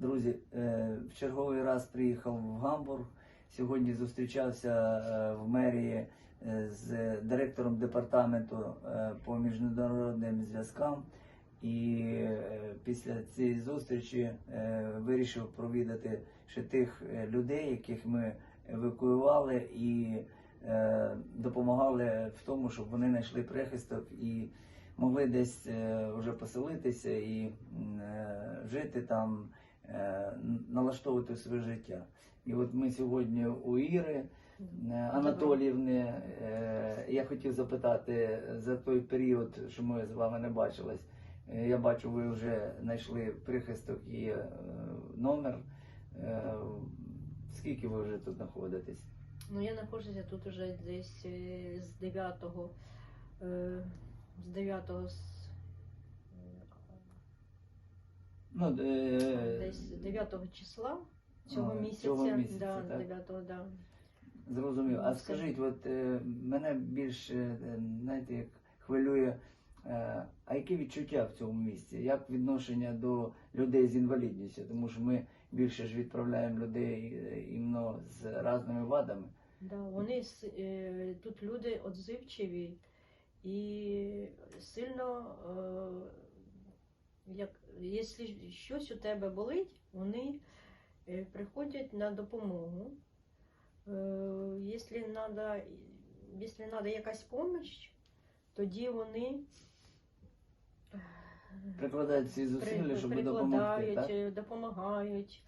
Друзі, е, в черговий раз приїхав в Гамбург. Сьогодні зустрічався е, в мерії е, з директором департаменту по міжнародним зв'язкам. І після цієї зустрічі вирішив провідати ще тих людей, яких ми евакуювали і допомагали в тому, щоб вони знайшли прихисток і могли десь вже поселитися і жити там, налаштовувати своє життя. І от ми сьогодні у Іри е, Анатоліївни. е, Я хотів запитати за той період, що ми з вами не бачились. е, Я бачу, ви вже знайшли прихисток і е, номер. Е, Скільки ви вже тут знаходитесь? Ну, я знаходжуся тут уже десь е, з 9 е, з 9 с- Ну, е, десь 9 числа цього А, місяця. цього місяця, да, так? 9, да. Зрозумів. А скажіть, от е, мене більше, е, знаєте, як хвилює, е, а які відчуття в цьому місці? Як відношення до людей з інвалідністю? Тому що ми більше ж відправляємо людей е, іменно з різними вадами. Да, вони с- е, тут люди відзивчиві і сильно, е, як, якщо щось у тебе болить, вони е, приходять на допомогу. Е, Якщо треба, якщо треба якась допомога, тоді вони Прикладають всі зусилля, щоб допомогти. прикладають, Так? е, допомагають.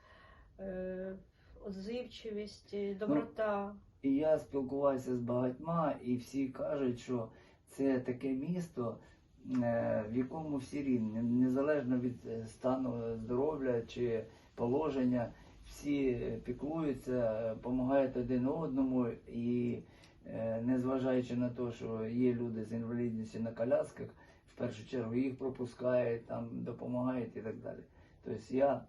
Е, Отзивчивість, е, доброта. І я спілкувався з багатьма, і всі кажуть, що це таке місто, е, в якому всі рівні, незалежно від е, стану здоров'я чи положення, всі е, піклуються, допомагають один одному, і е, незважаючи на те, що є люди з інвалідністю на колясках, в першу чергу їх пропускають, там допомагають і так далі. Тобто я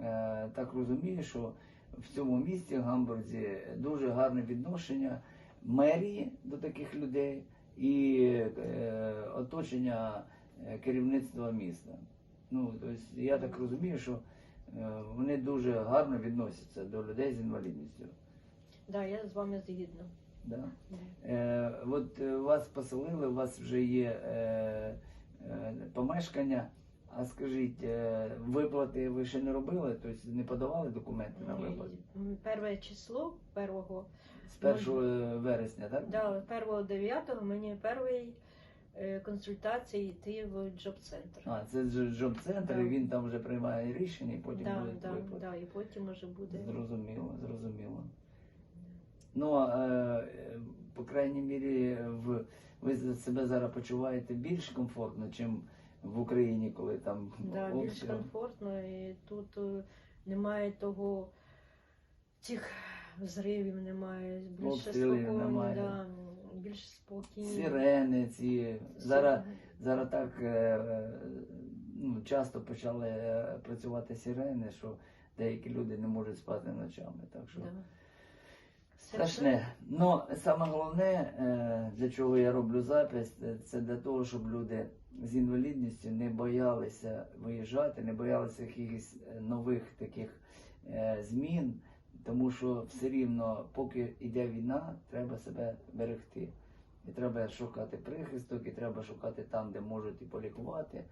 е, так розумію, що в цьому місті Гамбурзі дуже гарне відношення мерії до таких людей і е, оточення е, керівництва міста. Ну, тобто я так розумію, що е, вони дуже гарно відносяться до людей з інвалідністю. Да, я з вами згідна. Да? Е, от вас поселили, у вас вже є е, е, помешкання. А скажіть, е, виплати ви ще не робили? Тобто не подавали документи на виплати? Перше число, первого, З 1 вересня, так? да, первого дев'ятого мені перший е, консультації йти в джоб-центр. А, це джоб-центр, Да. і він там вже приймає рішення, і потім Да, будуть да, виплати. да, і потім вже буде. Зрозуміло, зрозуміло. Ну, е, по крайній мірі, ви себе зараз почуваєте більш комфортно, чим в Україні, коли там Да, більш комфортно, і тут е, немає того, цих зривів немає, більше спокійно, немає. да, більш спокійно. Сирени ці. Зараз, зараз так е, е, ну, часто почали працювати сирени, що деякі люди не можуть спати ночами. Так що Да. страшне. Ну, саме головне, для чого я роблю запис, це для того, щоб люди з інвалідністю не боялися виїжджати, не боялися якихось е, нових таких е, змін, тому що все рівно, поки йде війна, треба себе берегти. І треба шукати прихисток, і треба шукати там, де можуть і полікувати,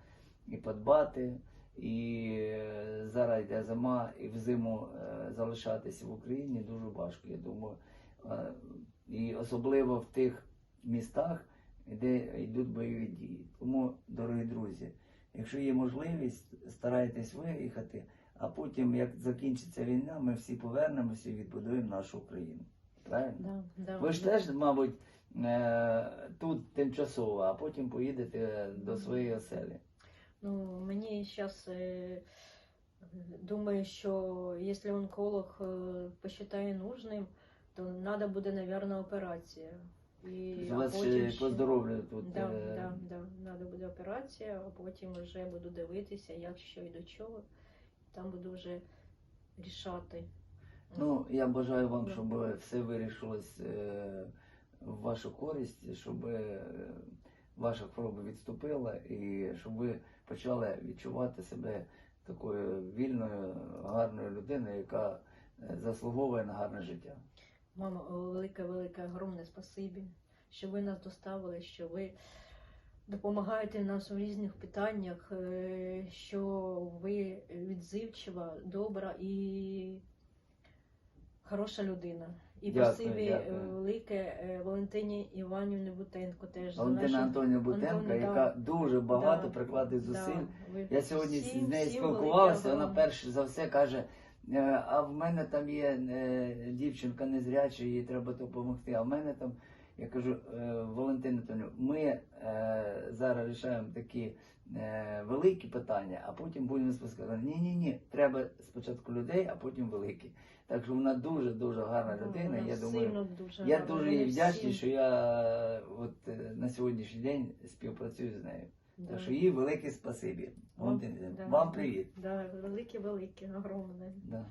і подбати. І е, зараз йде зима, і взиму залишатися в Україні дуже важко. Я думаю, і особливо в тих містах, де йдуть бойові дії. Тому, дорогі друзі, якщо є можливість, старайтесь виїхати, а потім, як закінчиться війна, ми всі повернемося і відбудуємо нашу Україну. Правильно? Да, да, Ви ж да. теж, мабуть, е, тут тимчасово, а потім поїдете до своєї оселі. Ну, мені зараз е, думаю, що якщо онколог е, посчитає нужним, то треба буде, мабуть, операція. І, У вас а ще потім по тут. Да, е, да, да. Треба буде операція, а потім вже буду дивитися, як що і до чого. Там буду вже рішати. Ну, я бажаю вам, Да. щоб все вирішилось е, в вашу користь, щоб е, ваша хвороба відступила і щоб ви почали відчувати себе такою вільною, гарною людиною, яка е, заслуговує на гарне життя. Мама, велике, велике, огромне спасибі, що ви нас доставили, що ви допомагаєте нам в різних питаннях, е, що ви відзивчива, добра і хороша людина. І спасибі е, велике е, Валентині Іванівні Бутенко теж Валентина Антонія Бутенка, Антоні, яка да. дуже багато Да, прикладає да, зусиль. ви Я сьогодні всім- з нею всім спілкувався, вона перш за все каже, «Е, а в мене там є е, дівчинка незряча, їй треба допомогти. А в мене там, я кажу, «Е, Валентина ми е, зараз рішаємо такі е, великі питання, а потім будемо спускати. Ні, ні, треба спочатку людей, а потім великі. Так що вона дуже дуже гарна Ну, людина. Я думаю, дуже я дуже їй вдячний, що я от е, на сьогоднішній день співпрацюю з нею. Да. Так що їй велике спасибі. Вам- вам привіт. Да, велике, велике, огромне. Да.